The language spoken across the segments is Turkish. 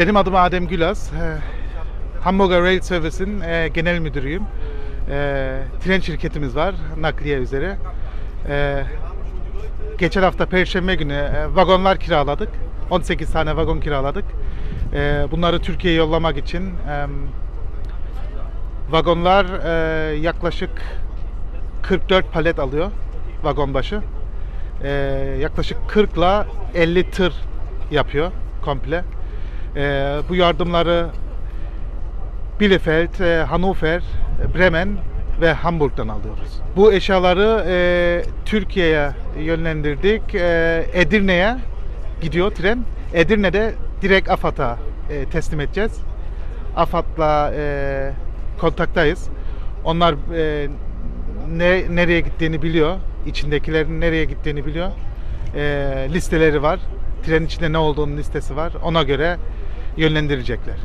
Benim adım Adem Gülaz. Ee, Hamburger Rail Service'in e, genel müdürüyüm. Ee, tren şirketimiz var nakliye üzere. Ee, geçen hafta Perşembe günü e, vagonlar kiraladık. 18 tane vagon kiraladık. Ee, bunları Türkiye'ye yollamak için e, vagonlar e, yaklaşık 44 palet alıyor vagon başı. Yaklaşık 40 ile 50 tır yapıyor komple. Bu yardımları Bielefeld, e, Hannover, Bremen ve Hamburg'dan alıyoruz. Bu eşyaları e, Türkiye'ye yönlendirdik. E, Edirne'ye gidiyor tren. Edirne'de direkt AFAD'a e, teslim edeceğiz. AFAD'la e, kontaktayız. Onlar e, ne, nereye gittiğini biliyor. İçindekilerin nereye gittiğini biliyor. E, listeleri var. Trenin içinde ne olduğunun listesi var. Ona göre yönlendirecekler.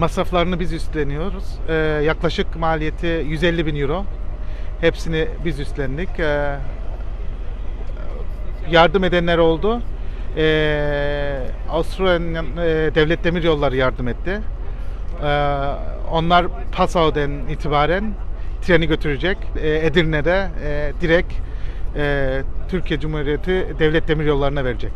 Masraflarını biz üstleniyoruz. E, yaklaşık maliyeti 150 bin euro. Hepsini biz üstlendik. E, yardım edenler oldu. E, Avustralya e, Devlet Demir Yolları yardım etti. E, onlar Passau'dan itibaren treni götürecek. E, Edirne'de e, direkt e, Türkiye Cumhuriyeti Devlet Demir Yolları'na verecek.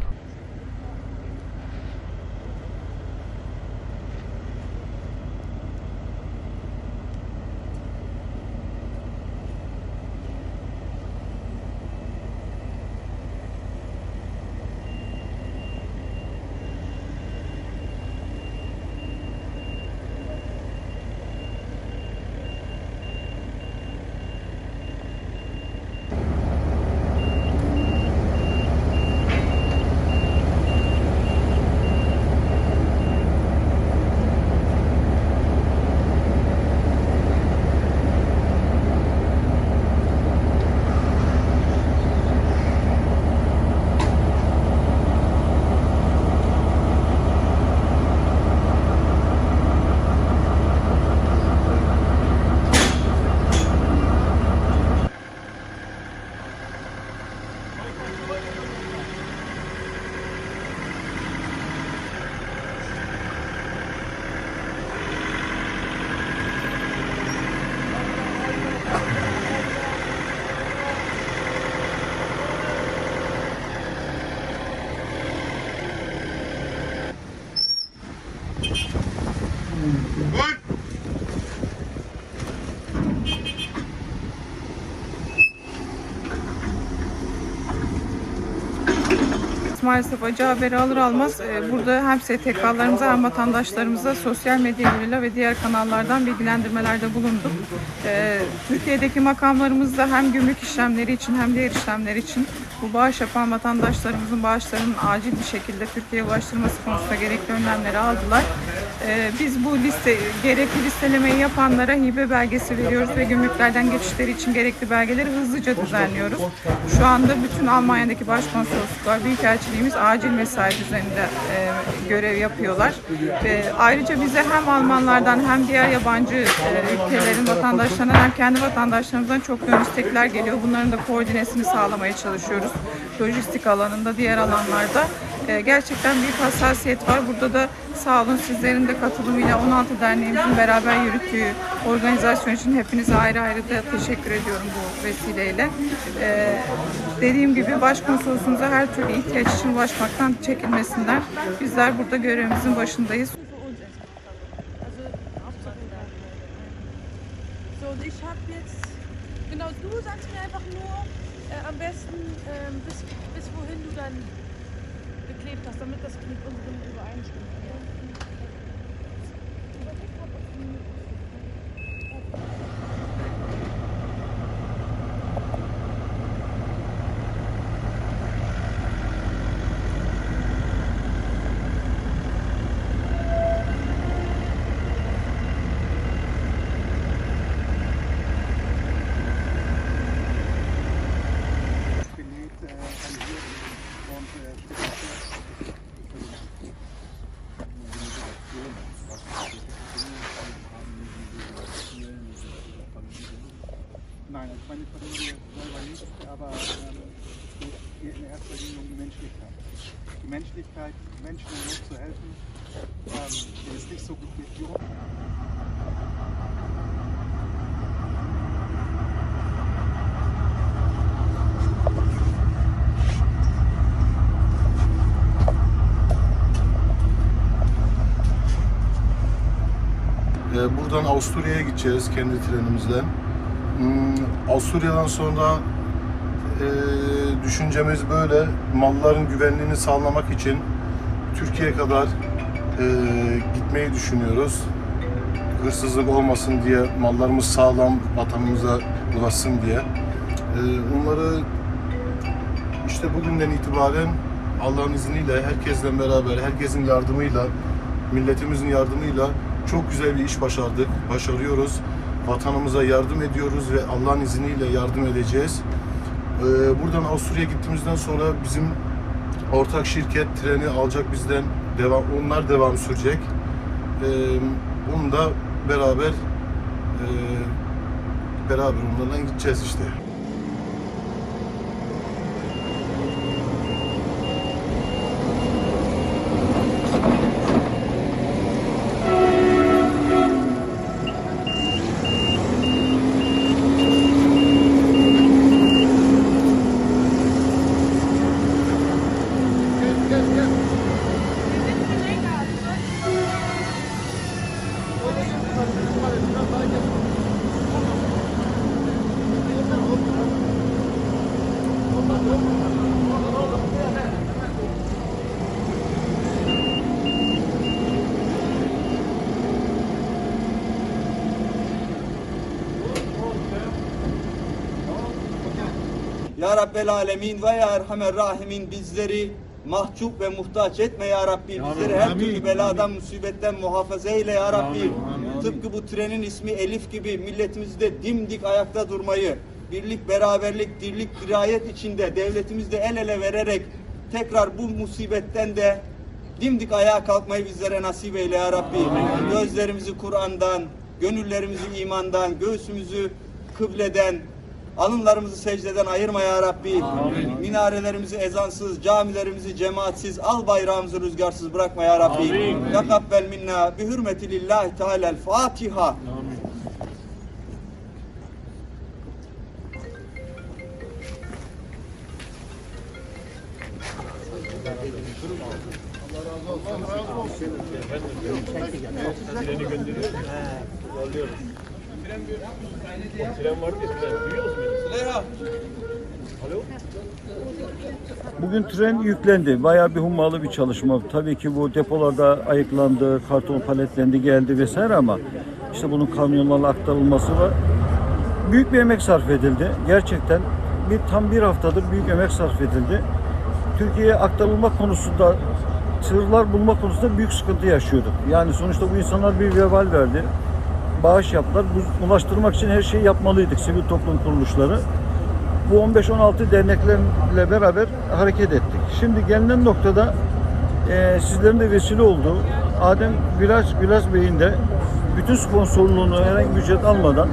Maalesef acı haberi alır almaz e, burada hem STK'larımıza hem vatandaşlarımıza sosyal medya yoluyla ve diğer kanallardan bilgilendirmelerde bulunduk. E, Türkiye'deki makamlarımızda hem gümrük işlemleri için hem diğer işlemler için bu bağış yapan vatandaşlarımızın bağışlarının acil bir şekilde Türkiye'ye ulaştırılması konusunda gerekli önlemleri aldılar. E, Biz bu liste gerekli listelemeyi yapanlara hibe belgesi veriyoruz ve gümrüklerden geçişleri için gerekli belgeleri hızlıca düzenliyoruz. Şu anda bütün Almanya'daki başkonsolosluklar, büyükelçiliğimiz acil mesai düzeninde e, görev yapıyorlar. Ve ayrıca bize hem Almanlardan hem diğer yabancı e, ülkelerin vatandaşlarından kendi vatandaşlarımızdan çok yoğun istekler geliyor. Bunların da koordinesini sağlamaya çalışıyoruz. Lojistik alanında, diğer alanlarda. E, gerçekten büyük hassasiyet var. Burada da sağ olun sizlerin de katılımıyla 16 derneğimizin beraber yürüttüğü organizasyon için hepinize ayrı ayrı da teşekkür ediyorum bu vesileyle. E, dediğim gibi başkonsolosumuza her türlü ihtiyaç için ulaşmaktan çekinmesinler. Bizler burada görevimizin başındayız. İch habe jetzt, genau, du sagst mir einfach nur äh, am besten, ähm, bis, bis wohin du dann geklebt hast, damit das mit unserem zu helfen, ähm, denen es nicht so gut wie. Ee, Buradan Avusturya'ya gideceğiz kendi trenimizle. Hmm, Avusturya'dan sonra e, düşüncemiz böyle malların güvenliğini sağlamak için Türkiye'ye kadar e, gitmeyi düşünüyoruz. Hırsızlık olmasın diye, mallarımız sağlam vatanımıza ulaşsın diye. E, Onları işte bugünden itibaren Allah'ın izniyle herkesle beraber, herkesin yardımıyla, milletimizin yardımıyla çok güzel bir iş başardık, başarıyoruz. Vatanımıza yardım ediyoruz ve Allah'ın izniyle yardım edeceğiz. Ee, buradan Avusturya'ya gittiğimizden sonra bizim ortak şirket treni alacak bizden devam, onlar devam sürecek. Ee, onu da beraber e, beraber onlarla gideceğiz işte. Ya Rabbel Alemin ve Ya Erhamer Rahimin bizleri mahcup ve muhtaç etme Ya Rabbi. Bizleri her türlü beladan, musibetten muhafaza eyle Ya Rabbi. Tıpkı bu trenin ismi Elif gibi milletimizi de dimdik ayakta durmayı, birlik, beraberlik, dirlik, dirayet içinde devletimizle el ele vererek tekrar bu musibetten de dimdik ayağa kalkmayı bizlere nasip eyle ya Rabbi. Gözlerimizi Kur'an'dan, gönüllerimizi imandan, göğsümüzü kıbleden, alınlarımızı secdeden ayırma ya Rabbi. Minarelerimizi ezansız, camilerimizi cemaatsiz, al bayrağımızı rüzgarsız bırakma ya Rabbi. Yakabbel minna bi hürmeti lillahi teala'l Fatiha. Bugün tren yüklendi. Bayağı bir hummalı bir çalışma. Tabii ki bu depolarda ayıklandı, karton paletlendi, geldi vesaire ama işte bunun kamyonlarla aktarılması var. Büyük bir emek sarf edildi. Gerçekten bir tam bir haftadır büyük emek sarf edildi. Türkiye'ye aktarılma konusunda tırlar bulma konusunda büyük sıkıntı yaşıyorduk. Yani sonuçta bu insanlar bir vebal verdi. Bağış yaptılar. Bu, ulaştırmak için her şeyi yapmalıydık sivil toplum kuruluşları bu 15-16 derneklerle beraber hareket ettik. Şimdi gelinen noktada e, sizlerin de vesile olduğu Adem Gülaç, Gülaç Bey'in de bütün sponsorluğunu herhangi bir ücret almadan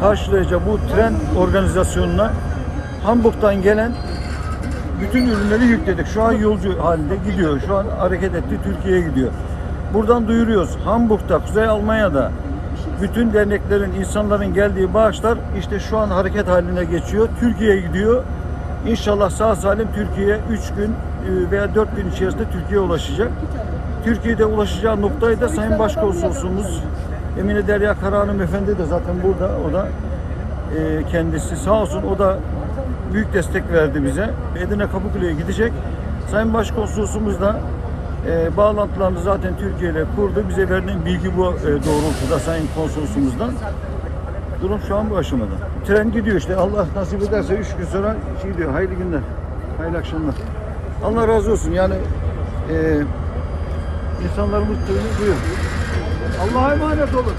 karşılayacağı bu tren organizasyonuna Hamburg'dan gelen bütün ürünleri yükledik. Şu an yolcu halinde gidiyor. Şu an hareket etti. Türkiye'ye gidiyor. Buradan duyuruyoruz. Hamburg'da, Kuzey Almanya'da bütün derneklerin, insanların geldiği bağışlar işte şu an hareket haline geçiyor. Türkiye'ye gidiyor. İnşallah sağ salim Türkiye 3 gün e, veya 4 gün içerisinde Türkiye'ye ulaşacak. Türkiye'de ulaşacağı noktayı da Sayın Başkonsolosumuz Emine Derya Karahanım Efendi de zaten burada. O da e, kendisi sağ olsun o da büyük destek verdi bize. Edirne Kapıkule'ye gidecek. Sayın Başkonsolosumuz da e, bağlantılarını zaten Türkiye ile kurdu. Bize verilen bilgi bu e, doğrultuda Sayın Konsolosumuzdan. Durum şu an bu aşamada. Tren gidiyor işte. Allah nasip ederse 3 gün sonra şey diyor. Hayırlı günler. Hayırlı akşamlar. Allah razı olsun. Yani e, insanlarımız treni duyuyor. Allah'a emanet olun.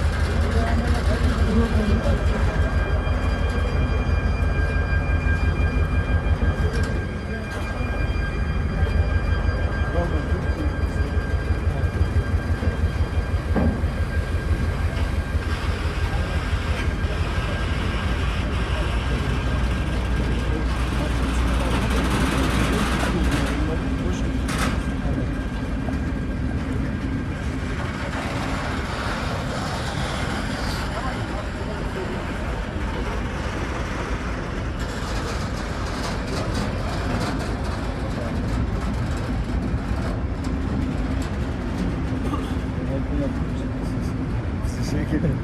Tebrik ederim.